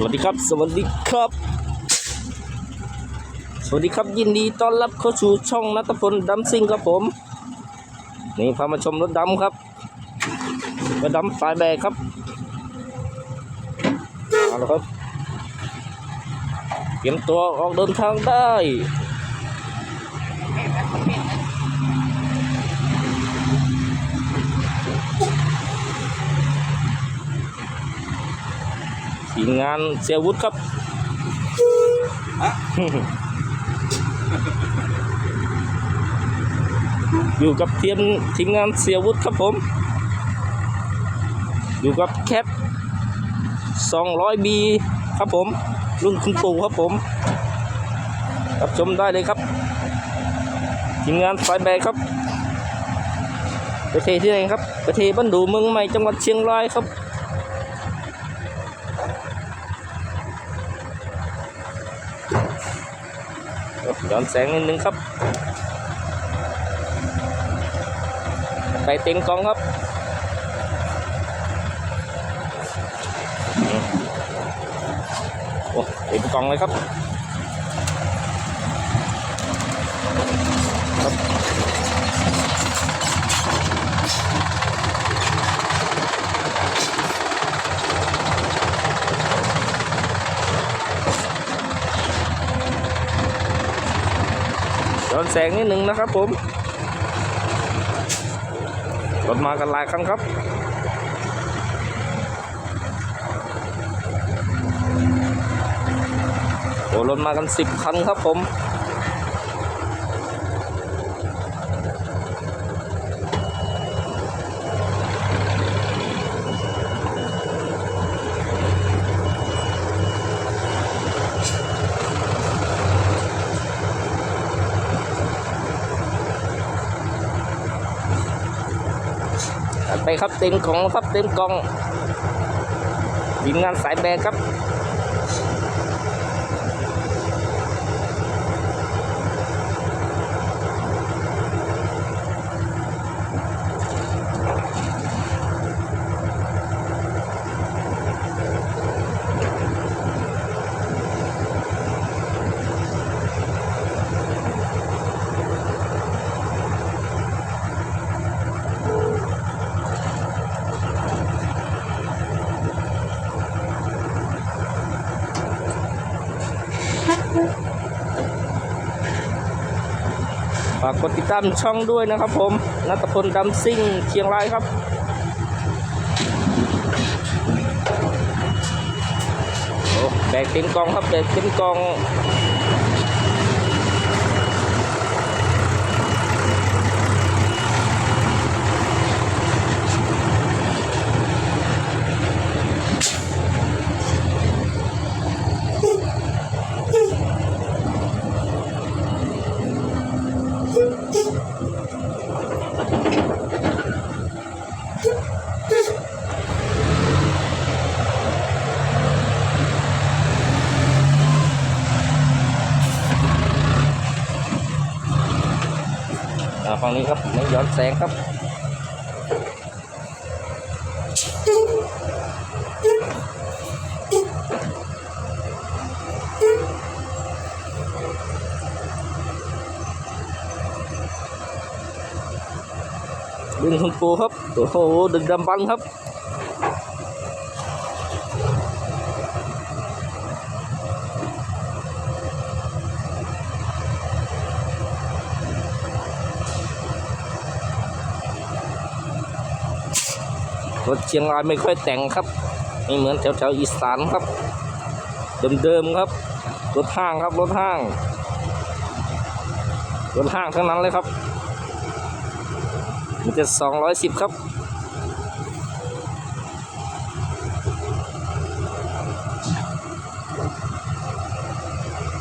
สวัสดีครับ สวัสดีครับ สวัสดีครับยินดีต้อนรับเข้าสู่ช่องนัทพลดัมซิงครับผม นี่พามาชมรถดำครับรถดำสายแบกครับเอาละครับเตรียมตัวออกเดินทางได้ ทีมงานเสียวุฒิครับอยู่กับทีมทีมงานเสียวุฒิครับผม อยู่กับแคป 200B ครับผมรุ่นคุณปู่ครับผมรับชมได้เลยครับทีมงานสายแบกครับประเทศที่ไหนครับ ประเทศบ้านดูเมืองใหม่จังหวัดเชียงรายครับ ย้อนแสงนิดนึงครับไปเต็มกองครับโอ้เต็มกองเลยครับครับ แสงนิดหนึ่งนะครับผมรถมากันหลายคันครับโอ้รถมากันสิบคันครับผม ไปครับเต็มกองครับเต็มกองทีมงานสายแบกครับากกดติดตามช่องด้วยนะครับผมนัตพลดำซิ่งเชียงรายครับโอ้แบกเต็มกองครับแบกเต็มกอง อ่าฝั่งนี้ครับไม่ย้อน แสงครับดึงคุณปูครับโอ้โหดึงดำบังครับ รถเชียงรายไม่ค่อยแต่งครับ ไม่เหมือนแถวๆอีสานครับ เดิมๆครับ รถห้างครับ รถห้าง รถห้างทั้งนั้นเลยครับ มันจะสองร้อยสิบครับ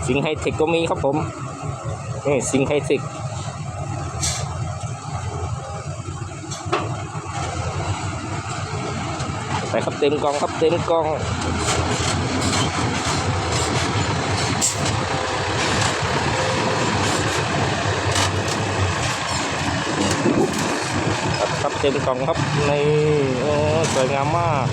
สิงห์ไฮเทคก็มีครับผมนี่สิงห์ไฮเทค ครับเต็มกองครับเต็มกองครับครับเต็มกองครับในสวยงามมาก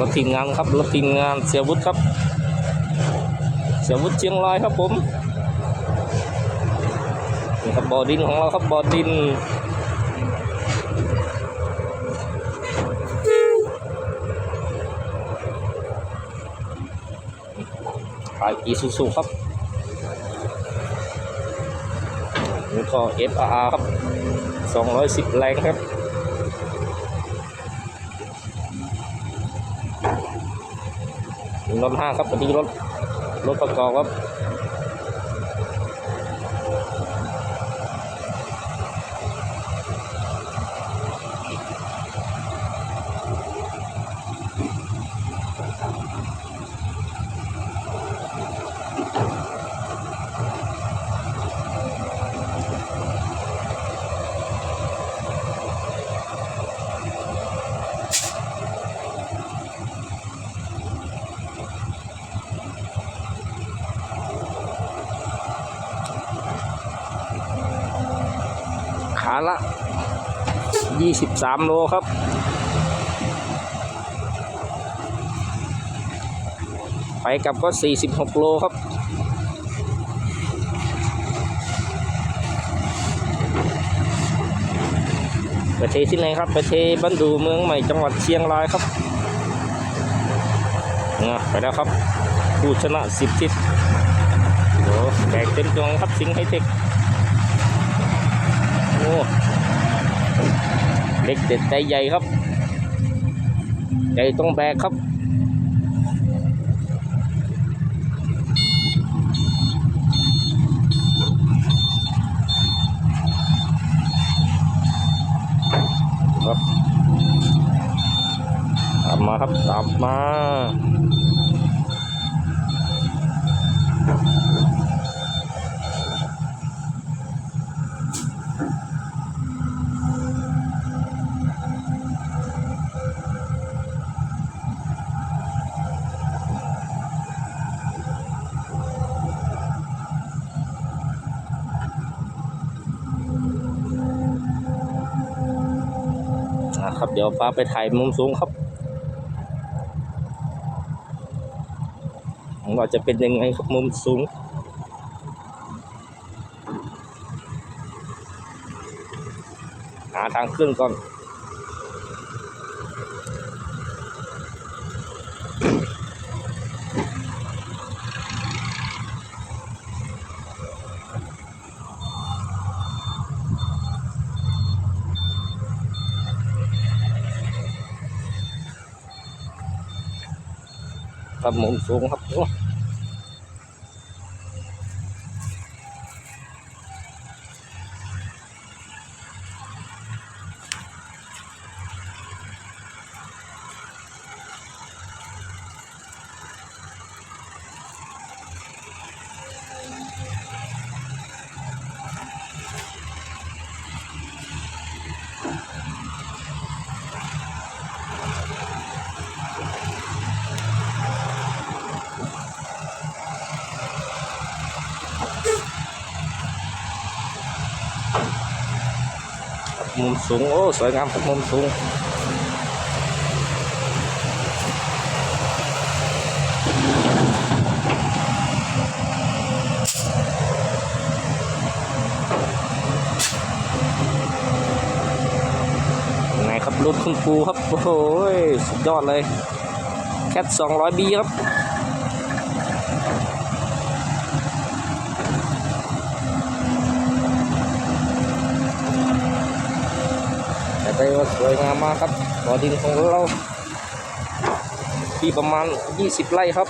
รถทีมงานครับรถทีมงานเสียวุฒิครับ เสียวุฒิเชียงรายครับผม ครับบ่อดินของเราครับบ่อดินขายอีซูซูครับนี่ก็ FRR ครับ 210 แรงครับรถห้าครับพอดีรถรถประกอบครับ ละ 23 โลครับ ไปกับก็ 46 โลครับไปเทที่ไหนครับไปเทบันดูเมืองใหม่จังหวัดเชียงรายครับนะไปแล้วครับ ผู้ชนะสิบทิศโอ้แบกเต็มจองครับสิงห์ไฮเทค เล็กเด็ดใจใหญ่ครับ ใหญ่ต้องแบกครับครับตามมาครับตามมา ครับ เดี๋ยวฟ้าไปถ่ายมุมสูงครับว่าจะเป็นยังไงครับมุมสูงหาทางขึ้นก่อน ครับมุมสูงครับ มุมสูง โอ้ สวยงามครับมุมสูงไงครับรถคุณปูครับ โอ้โหสุดยอดเลย แคท200บีครับ ไปว่าสวยงามมากครับบ่อดินของเราที่ประมาณ 20 ไร่ครับ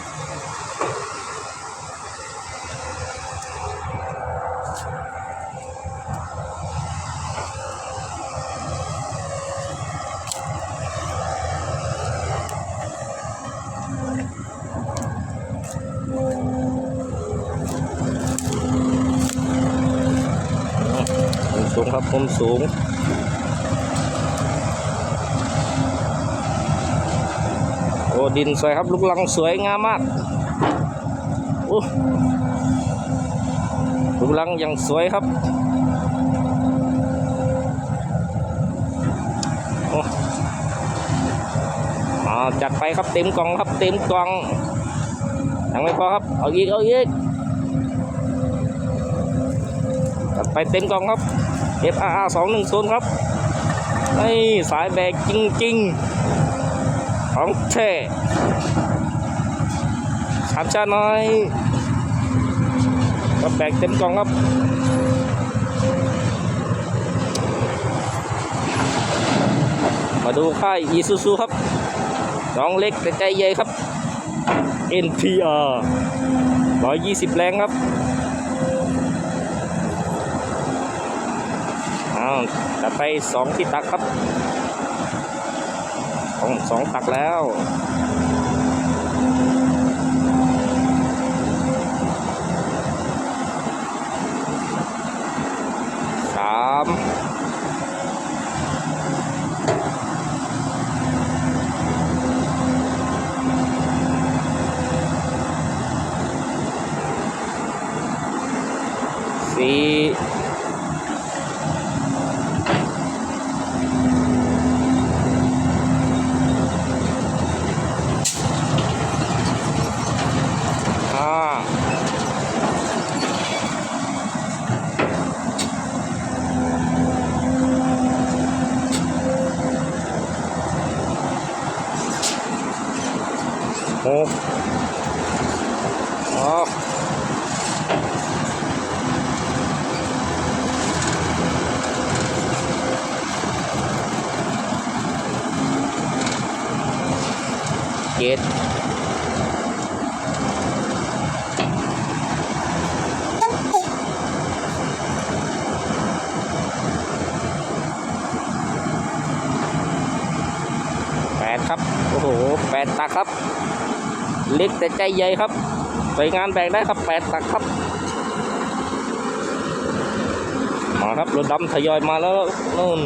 สูงครับมุมสูง โอ้ ดินสวยครับ ลูกลังสวยงามมากโอ้ลูกลังยังสวยครับอ้มาจัดไปครับเต็มกล่องครับเต็มกล่องยังไม่พอครับ เอาอีกเอาอีกจัดไปเต็มกล่องครับ FRR สองหนึ่งศูนย์ครับนี่สายแบกจริงๆของแท้ามชาน้อยก็แบกเต็มกล่องครับมาดูค่ายอีซูซูครับน้องเล็กแต่ใจใหญ่ครับ NPR 120 แรงครับอ้าจัดไปสองที่ตักครับสองสองตักแล้ว สามสี่ห้าหกอ๋อ เจ็ดแปดครับ โอ้โหแปดตักครับ เล็กแต่ใจใหญ่ครับ ไปงานแบกได้ครับแปดตักครับมาครับรถดำทยอยมาแล้วนู่น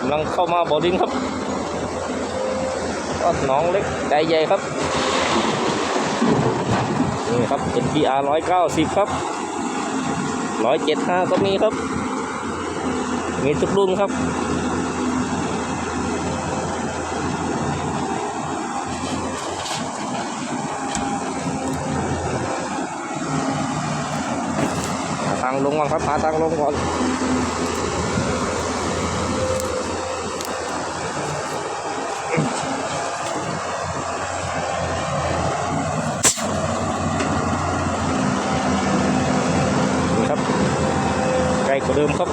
กำลังเข้ามาบอดินครับ ก็น้องเล็กใจใหญ่ครับ นี่ครับ NPR 190 ครับ 175 ก็มีครับ มีทุกรุ่นครับาทางลงก่อนครับหาทางลงก่อนนี่ครับใกล้กว่าเดิมครับ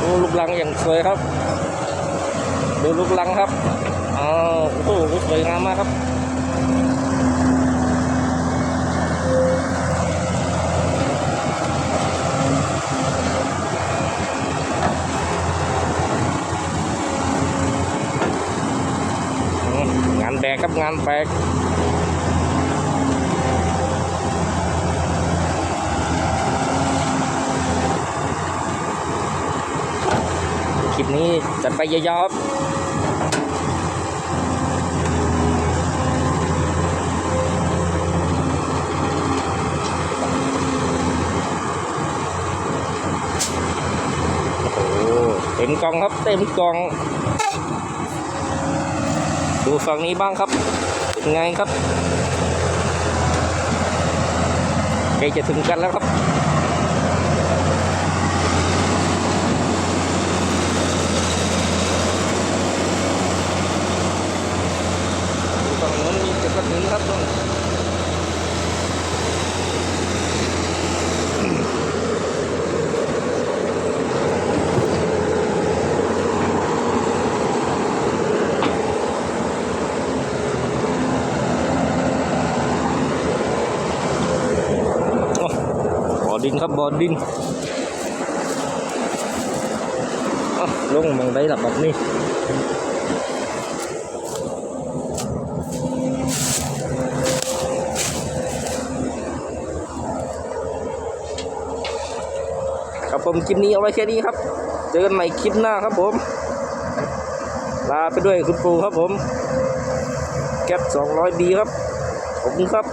โอ้ ลูกลังอย่างสวยครับ ดูลูกลังครับอ้าวโอ้โหสวยงามมากครับงานแบกครับงานแบก คลิปนี้จัดไปเยาวๆครับโอ้โหเต็มกองครับเต็มกอง ดูฝั่งนี้บ้างครับเป็นไงครับใกล้จะถึงกันแล้วครับ ดูฝั่งนู้นมีจะกระถึงครับนู่นโอ้ บ่อดินครับบ่อดินลงมองได้หลับแบบนี้ครับผมคลิปนี้เอาไว้แค่นี้ครับ เจอกันใหม่คลิปหน้าครับผม ลาไปด้วยคุณปูครับผม แก๊ป200 b ครับ ขอบคุณครับ